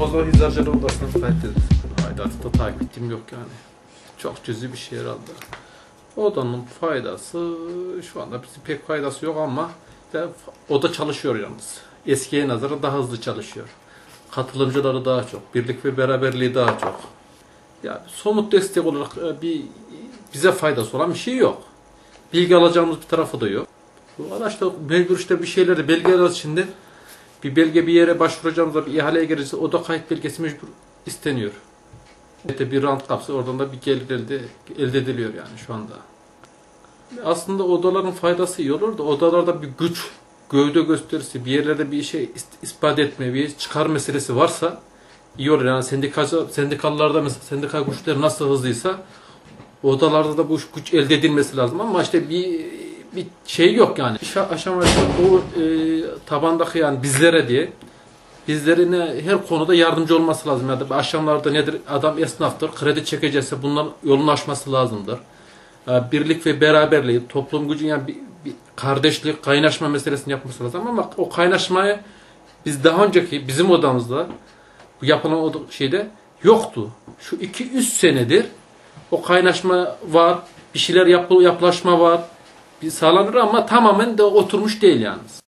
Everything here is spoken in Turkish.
o Hizarcılar Odası'nın kayıtlıdır. Aidatı da takipçim yok yani. Çok cüzi bir şey herhalde. Odanın faydası şu anda bize pek faydası yok ama de, oda çalışıyor yalnız. Eskiye nazaran daha hızlı çalışıyor. Katılımcıları daha çok, birlik ve beraberliği daha çok. Yani somut destek olarak e, bir bize faydası olan bir şey yok. Bilgi alacağımız bir tarafı da yok. Bu araçta mecbur işte bir şeyleri belge alacağız şimdi. Bir belge bir yere başvuracağımızda bir ihaleye gireceğiz. Oda kayıt belgesi mecbur isteniyor. İşte bir rant kapsa oradan da bir gelir elde, elde ediliyor yani şu anda. Aslında odaların faydası iyi olur da odalarda bir güç, gövde gösterisi, bir yerlerde bir şey ispat etme, bir çıkar meselesi varsa iyi olur. Yani sendikacı, sendikalılarda mesela sendika güçleri nasıl hızlıysa odalarda da bu güç elde edilmesi lazım ama işte bir bir şey yok yani. Aşamada o e, tabandaki yani bizlere diye bizlerine her konuda yardımcı olması lazım. Yani akşamlarda nedir? Adam esnaftır. Kredi çekecekse bunların yolunu açması lazımdır. E, birlik ve beraberliği, toplum gücü yani bir, bir kardeşlik, kaynaşma meselesini yapması lazım ama o kaynaşmayı biz daha önceki bizim odamızda bu yapılan o şeyde yoktu. Şu iki üç senedir o kaynaşma var, bir şeyler yapı, yapılaşma var, bir sağlanır ama tamamen de oturmuş değil yalnız.